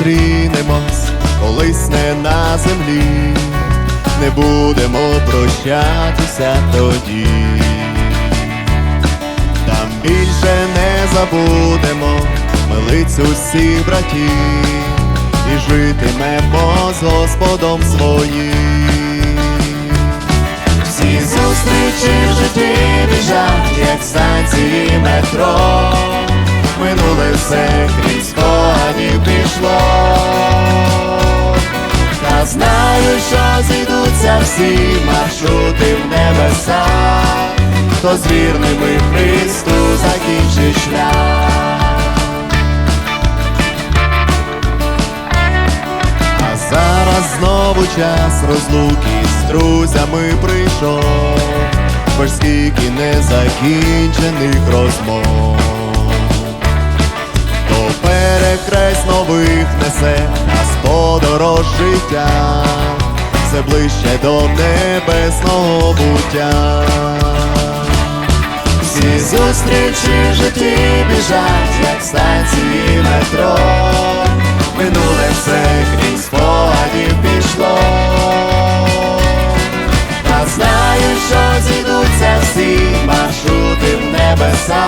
зустрінемось, колись не на землі, не будемо прощатися тоді, там більше не забудемо милицю всіх братів і житимемо з Господом своїм. Всі зустрічі в житті біжать, як станції метро. Минуле все крізь. Та знаю, що зійдуться всі маршрути в небеса, хто з вірними Христу закінчить шлях. А зараз знову час розлуки з друзями прийшов, Бо скільки незакінчених розмов, до перехрест нових несе нас подорож життя, все ближче до небесного буття. Всі зустрічі в житті біжать, як станції метро. Минуле все крізь спогадів пішло. Та знаю, що зійдуться всі маршрути в небеса,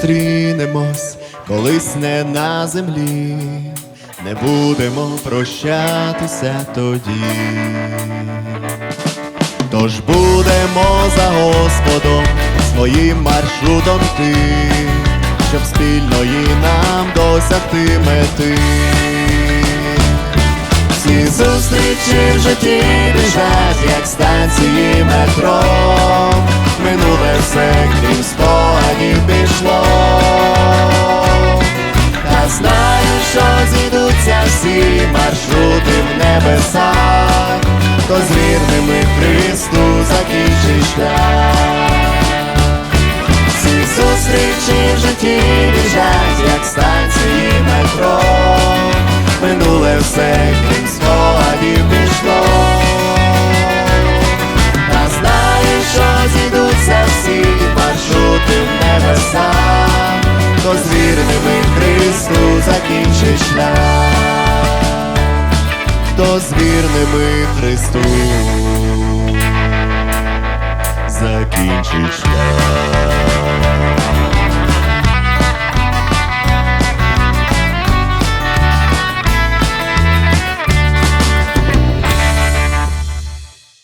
зустрінемось колись не на землі, не будемо прощатися тоді. Тож будемо за Господом своїм маршрутом йти, щоб спільної нам досягти мети. Всі зустрічі в житті біжать, як станції метро. Минуле все крім спогадів пішло. Всі маршрути в небеса, то з Христу з Христу закінчить шлях.